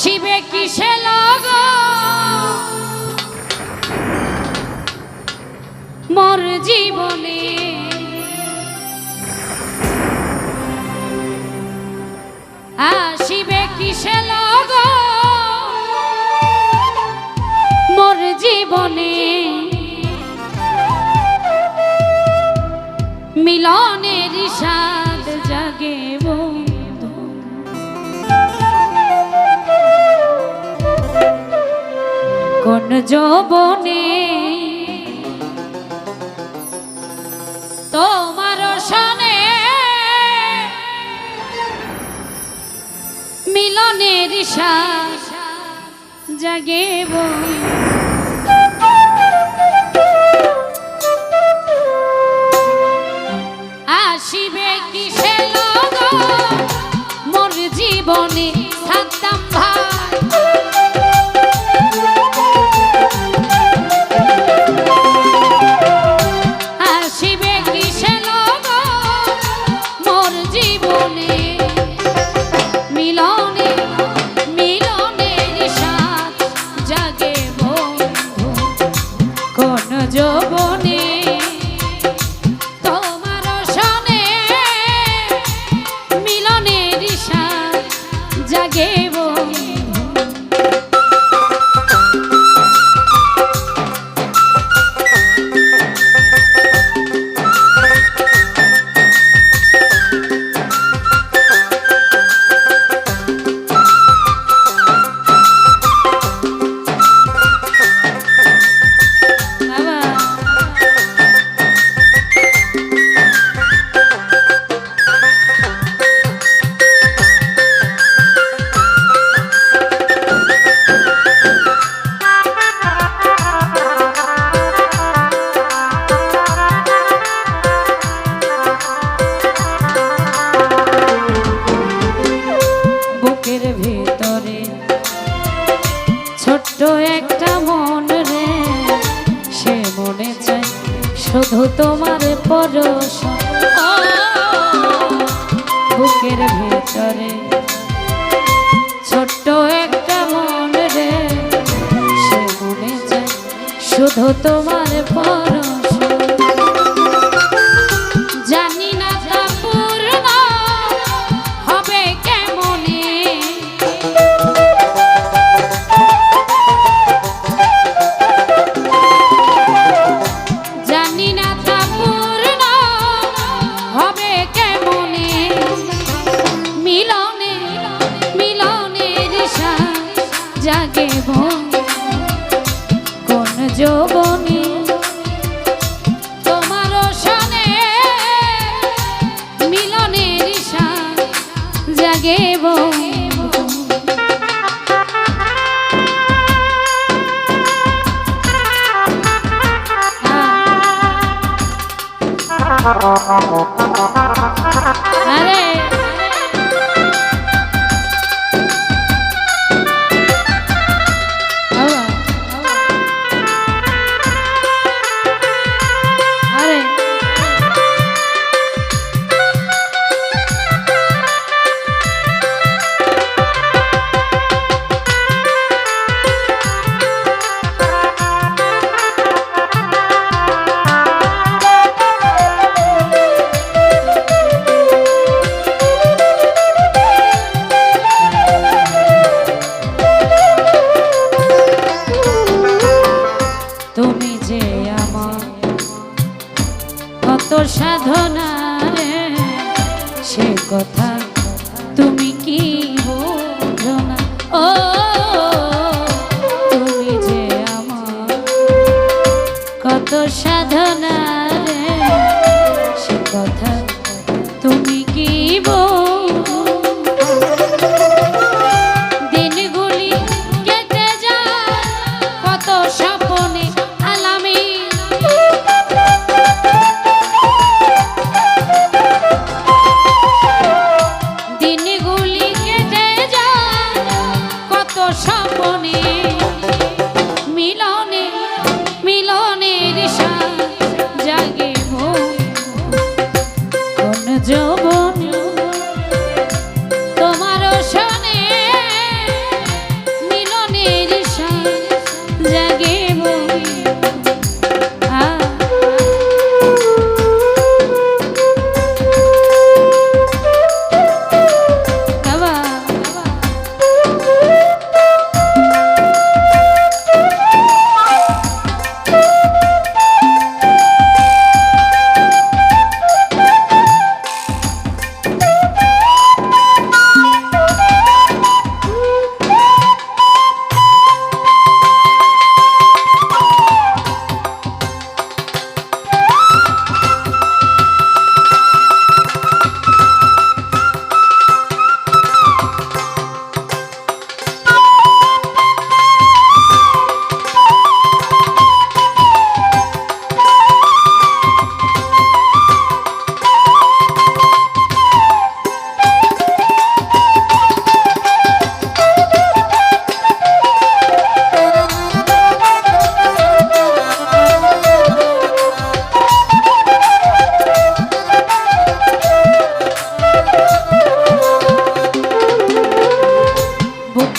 শিবে কিসে লগ? মর জীবনে শিবে কিসে লগ? মর জীবনে মিলনের ইশা যবনে। তোমার সনে মিলনের শ্বাস জাগে বই আসিবে কিসে লগো মোর জীবনে? ভিতরে ছোট্ট একটা মন রে সে মনে যায় শুধু তোমার Oh. নাই সে কথা তুমি কি বোঝো না? ও তুমি যে আমার কত সাধনা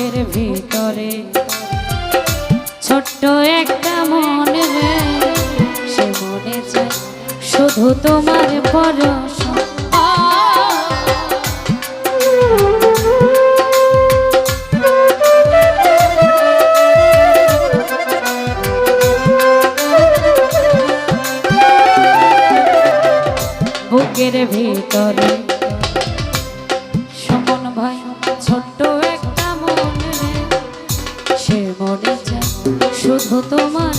বুকের ভিতরে। ছোট্ট একটা মন রে সে মনে চায় শুধু তোমার পর ভিতরে তোমার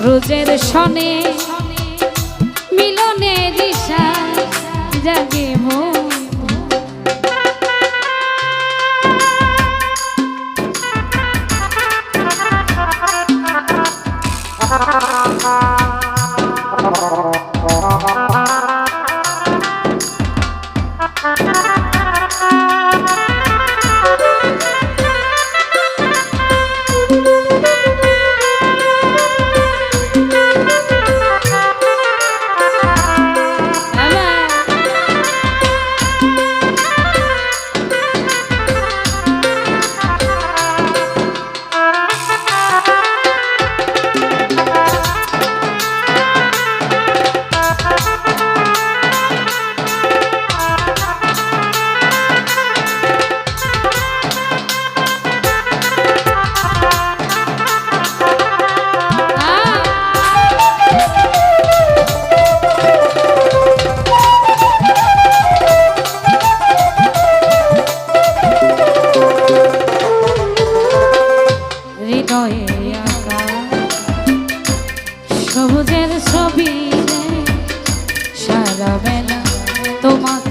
সূরজের শনে মিলনের দিশা জাগে মন।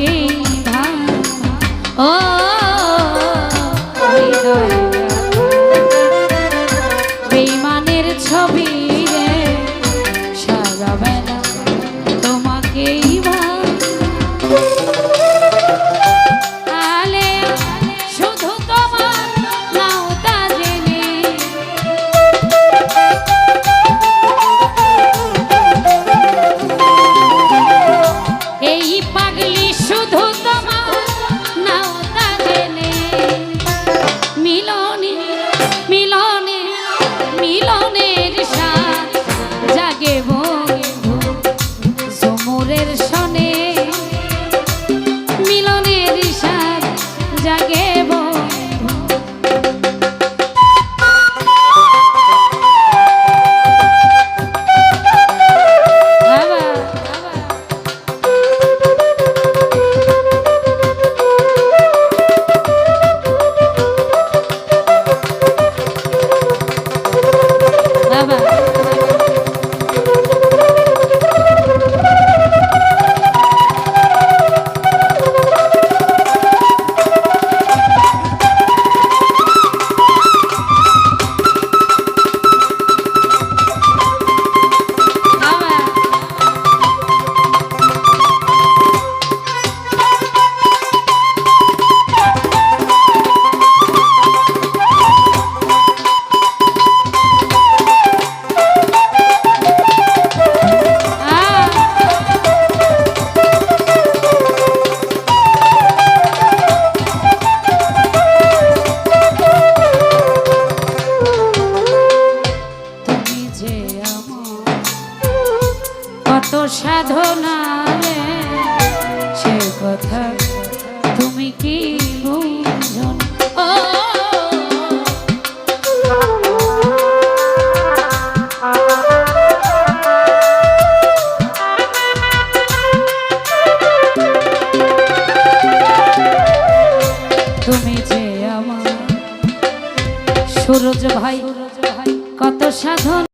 কে ও